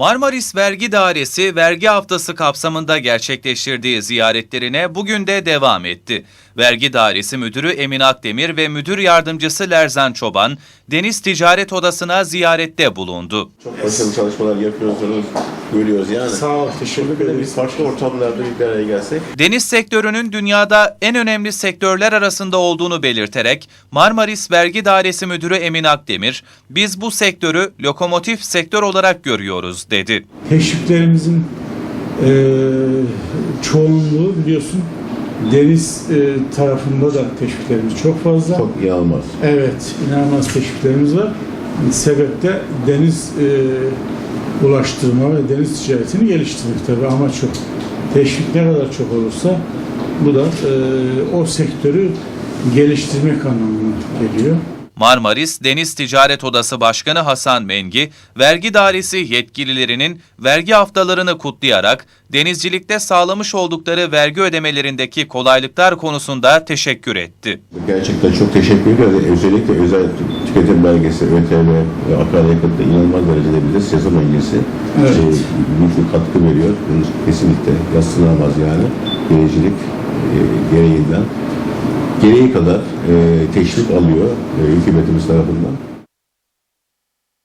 Marmaris Vergi Dairesi vergi haftası kapsamında gerçekleştirdiği ziyaretlerine bugün de devam etti. Vergi Dairesi Müdürü Emin Akdemir ve Müdür Yardımcısı Lerzan Çoban, Deniz Ticaret Odası'na ziyarette bulundu. Çok başarılı çalışmalar yapıyorsunuz, görüyoruz yani. Sağ ol, teşekkür biz farklı ortamlarda bir araya gelsek. Deniz sektörünün dünyada en önemli sektörler arasında olduğunu belirterek Marmaris Vergi Dairesi Müdürü Emin Akdemir, biz bu sektörü lokomotif sektör olarak görüyoruz dedi. Teşviklerimizin eee çoğunluğu biliyorsun deniz eee, tarafında da teşviklerimiz çok fazla. Çok iyi almaz. Evet, inanılmaz teşviklerimiz var. Sebep de deniz eee, ulaştırma ve deniz ticaretini geliştirmek tabii amaç o. Teşvik ne kadar çok olursa bu da eee, o sektörü geliştirmek anlamına geliyor. Marmaris Deniz Ticaret Odası Başkanı Hasan Mengi, vergi dairesi yetkililerinin vergi haftalarını kutlayarak denizcilikte sağlamış oldukları vergi ödemelerindeki kolaylıklar konusunda teşekkür etti. Gerçekten çok teşekkür ediyoruz. Özellikle özel tüketim belgesi, ÖTV ve akaryakıtta inanılmaz derecede bize sezon öncesi Evet. e, büyük bir katkı veriyor. Bunun kesinlikle yatsınamaz yani. Denizcilik e, gereğinden. Gereği kadar e, teşvik alıyor e, hükümetimiz tarafından.